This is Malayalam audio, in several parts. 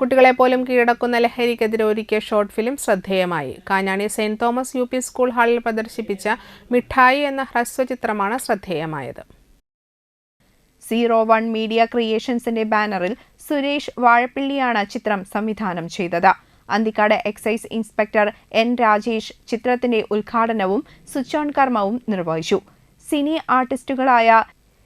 കുട്ടികളെ പോലും കീഴടക്കുന്ന ലഹരിക്കെതിരെ ഒരുക്കിയ ഷോർട്ട് ഫിലിം ശ്രദ്ധേയമായി. Kanjani Saint Thomas U P school ഹാളിൽ പ്രദർശിപ്പിച്ച മിഠായി എന്ന ഹ്രസ്വചിത്രമാണ് ശ്രദ്ധേയമായത്. സീറോ വൺ മീഡിയ ക്രിയേഷൻസിന്റെ ബാനറിൽ സുരേഷ് വാഴപ്പിള്ളിയാണ് ചിത്രം സംവിധാനം ചെയ്തത്. Anthikad excise inspector N Rajesh ചിത്രത്തിന്റെ ഉദ്ഘാടനവും സ്വിച്ച് ഓൺ കർമ്മവും നിർവഹിച്ചു. സിനി ആർട്ടിസ്റ്റുകളായ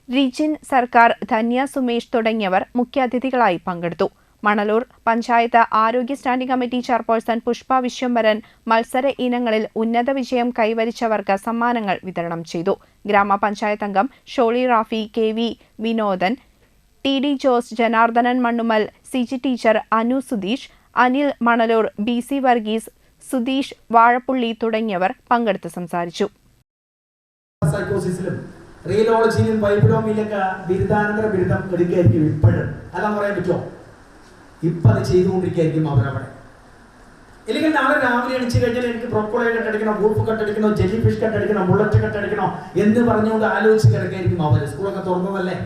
റിജിൻ സർക്കാർ ധന്യ സുമേഷ് തുടങ്ങിയവർ മുഖ്യാതിഥികളായി പങ്കെടുത്തു. മണലൂർ. പഞ്ചായത്ത് ആരോഗ്യ standing committee chairperson Pushpa Viswambharan മത്സര ഇനങ്ങളിൽ ഉന്നത വിജയം കൈവരിച്ചവർക്ക് സമ്മാനങ്ങൾ വിതരണം ചെയ്തു. ഗ്രാമപഞ്ചായത്ത് അംഗം Sholly Rafi K V Vinodan T D Jose Janardhanan Mannumal C G teacher Anu Sudheesh Anil Manalur B C Varghese Sudheesh Vazhappully തുടങ്ങിയവർ പങ്കെടുത്ത് സംസാരിച്ചു. സൈക്കോസിസിലും റിയലോളജിയിലും ബൈബിളോമിയിലൊക്കെ ബിരുദാനന്തര ബിരുദം എടുക്കുകയായിരിക്കും ഇപ്പോഴും. അതാ പറയാൻ പറ്റുമോ ഇപ്പൊ അത് ചെയ്തുകൊണ്ടിരിക്കുകയായിരിക്കും അവരവിടെ. ഇല്ലെങ്കിൽ നാളെ രാവിലെ എണിച്ച് കഴിഞ്ഞാൽ എനിക്ക് ബ്രോക്കോളി കട്ടടിക്കണോ ഗ്രൂപ്പ് കട്ടടിക്കണോ ജെല്ലി ഫിഷ് കട്ടടിക്കണോ ബുള്ളറ്റ് കട്ടടിക്കണോ എന്ന് പറഞ്ഞുകൊണ്ട് ആലോചിച്ച് കിടക്കായിരിക്കും അവർ സ്കൂളൊക്കെ തുറന്നതല്ലേ?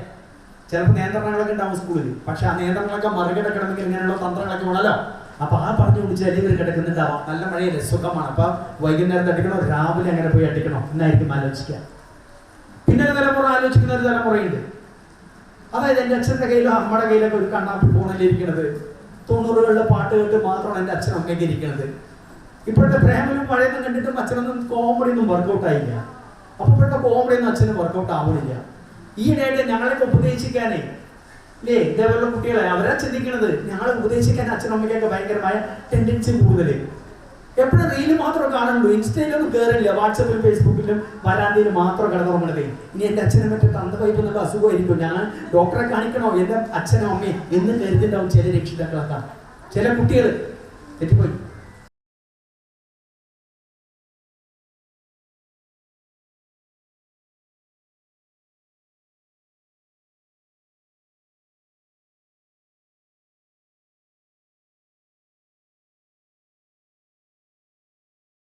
ചിലപ്പോൾ നിയന്ത്രണങ്ങളൊക്കെ ഉണ്ടാവും സ്കൂളിൽ. പക്ഷെ ആ നിയന്ത്രണങ്ങളൊക്കെ മറികടക്കണമെങ്കിൽ ഇങ്ങനെയുള്ള തന്ത്രങ്ങളൊക്കെ വേണമല്ലോ അപ്പൊ ആ പറഞ്ഞുകൊണ്ട് ചെലിവർ കിടക്കുന്നുണ്ടാവാം. നല്ല മഴയല്ലേ? സുഖമാണ്. അപ്പൊ വൈകുന്നേരം തട്ടിക്കണോ രാവിലെ അങ്ങനെ പോയി അടിക്കണോ? എന്നായിരിക്കും ആലോചിക്കുക. പിന്നെ ഒരു തലമുറ ആലോചിക്കുന്ന ഒരു തലമുറയുണ്ട്. അതായത് എന്റെ അച്ഛന്റെ കയ്യിലും അമ്മയുടെ കയ്യിലൊക്കെ ഒരു കണ്ണാപ്പി ഫോണിലിരിക്കുന്നത് തൊണ്ണൂറുകളിലെ പാട്ട് കേട്ട് മാത്രമാണ് എന്റെ അച്ഛൻ അമ്മയ്ക്ക് ഇരിക്കുന്നത് ഇപ്പോഴത്തെ പ്രേമലും പഴയൊന്നും കണ്ടിട്ടും അച്ഛനൊന്നും കോമഡി ഒന്നും വർക്കൗട്ട് ആയില്ല. അപ്പൊ ഇപ്പോഴത്തെ കോമഡി ഒന്നും അച്ഛന് വർക്കൗട്ട് ആവുന്നില്ല ഈയിടെയായിട്ട് ഞങ്ങളൊക്കെ ഉപദേശിക്കാനേ ഇല്ലേ ഇതേപോലുള്ള കുട്ടികളെ അവരാ ചിന്തിക്കുന്നത് ഞങ്ങളെ ഉപദേശിക്കാൻ അച്ഛനമ്മയ്ക്കൊക്കെ ഭയങ്കരമായ ടെൻഡൻസി കൂടുതൽ എപ്പോഴും റീൽ മാത്രം കാണുള്ളൂ ഇൻസ്റ്റയിലൊന്നും കയറില്ല വാട്സപ്പിലും ഫേസ്ബുക്കിലും വരാന്തയിൽ മാത്രം കിടന്നുറങ്ങണതേ ഇനി എന്റെ അച്ഛനെ മറ്റേ തന്ത വൈപ്പ് എന്നുള്ള അസുഖമായിരിക്കും. ഞാൻ ഡോക്ടറെ കാണിക്കണോ? എന്റെ അച്ഛനോ അമ്മയും? എന്ന് കരുതിണ്ടാവും ചില രക്ഷിതാക്കളൊക്കെ. ചില കുട്ടികൾ തെറ്റിപ്പോയി.